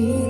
you.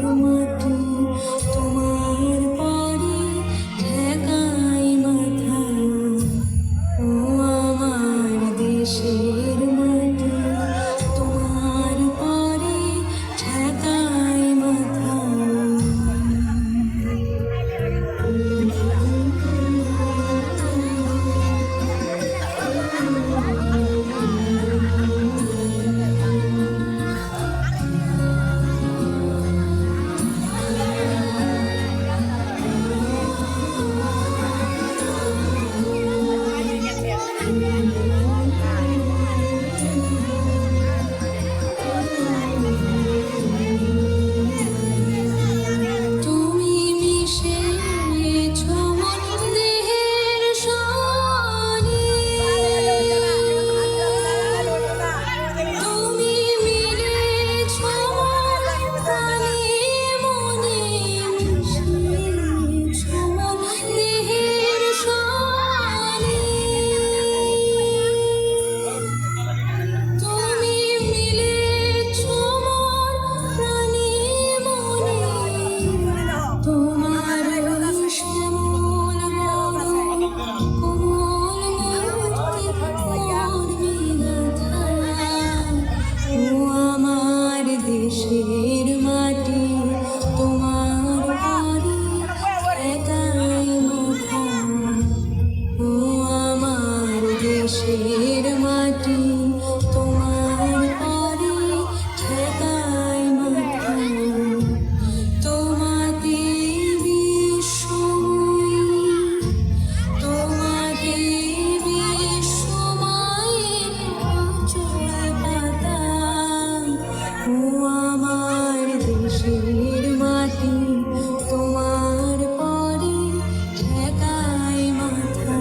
আমার দেশের মাটি তোমার পরে ঠেকায় মাথা